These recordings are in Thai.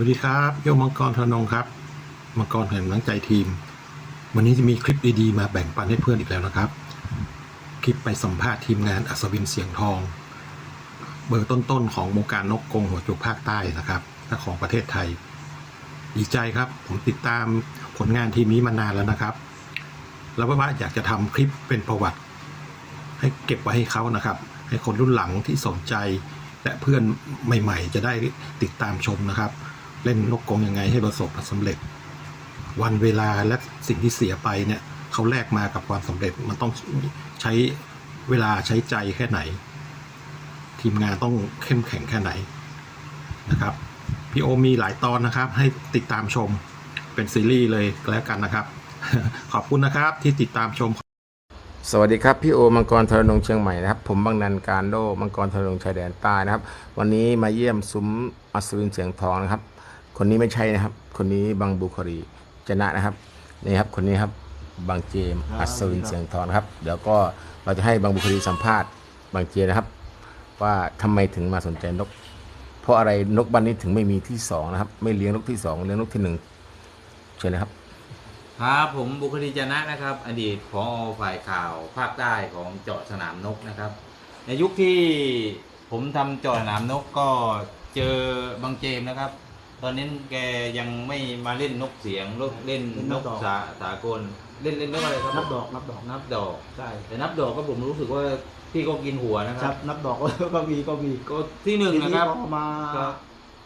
วัสดีครับเยี่ยวมังกรธนงครับ มังกรแห่งน้ำใจทีม วันนี้จะมีคลิปดีๆมาแบ่งปันให้เพื่อนอีกแล้วนะครับ คลิปไปสัมภาษณ์ทีมงานอัศวินเสียงทอง เบอร์ต้นๆของวงการนกกรงหัวจุกภาคใต้นะครับและของประเทศไทย ดีใจครับ ผมติดตามผลงานทีมนี้มานานแล้วนะครับ แล้วว่าอยากจะทำคลิปเป็นประวัติ ให้เก็บไว้ให้เขานะครับ ให้คนรุ่นหลังที่สนใจและเพื่อนใหม่ ๆ จะได้ติดตามชมนะครับ เล่นนกกงยังไงให้ประสบความสำเร็จ วันเวลาและสิ่งที่เสียไปเนี่ยเขาแลกมากับความสำเร็จมันต้องใช้เวลาใช้ใจแค่ไหน ทีมงานต้องเข้มแข็งแค่ไหนนะครับพี่โอมีหลายตอนนะครับ ให้ติดตามชมเป็นซีรีส์เลยแล้วกันนะครับ ขอบคุณนะครับที่ติดตามชม สวัสดีครับพี่โอมังกรทรนงเชียงใหม่นะครับ ผมบางนันการโดมังกรทรนงชายแดนใต้นะครับ วันนี้มาเยี่ยมซุ้มอัศวินเสียงทองนะครับ คนนี้ไม่ใช่นะครับ คนนี้บางบุครีชนะนะครับนี่ครับคนนี้ครับบางเจมอัศวินเสียงทองครับเดี๋ยวก็เราจะให้บางบุครีสัมภาษณ์บางเจนะครับ ว่าทำไมถึงมาสนใจนก เพราะอะไรนกบ้านนี้ถึงไม่มีที่สองนะครับ ไม่เลี้ยงนกที่สองเลี้ยงนกที่หนึ่งเชิญเลยครับครับผมบุคลีจนะนะครับ อดีตผอฝ่ายข่าวภาคใต้ของเจาะสนามนกนะครับ ในยุคที่ผมทำเจาะสนามนกก็เจอบางเจมนะครับ ตอนนั้นแกยังไม่มาเล่นนกเสียงเล่นเล่นนนกกดอก สาสากลเล่นเล่นนกอะไรครับนับดอกนับดอกนับดอก ใช่แต่นับดอกก็ผมรู้สึกว่าพี่ก็กินหัวนะคครัรับบ นับดอกก็มีก็มีก็ที่หนึ่งทีนะครับ พอมาครับ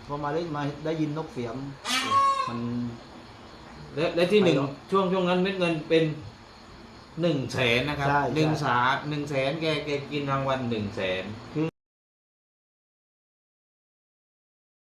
พอมาได้มาได้ยินนกเสียง มัน และและที่หนึ่งไปแล้วช่วงช่วงนั้นเม็ดเงินเป็นหนึ่งแสนนะครับใช่หนึ่งใช่สาหนึ่งแสนแกแกกินรางวัลหนึ่งแสน คือ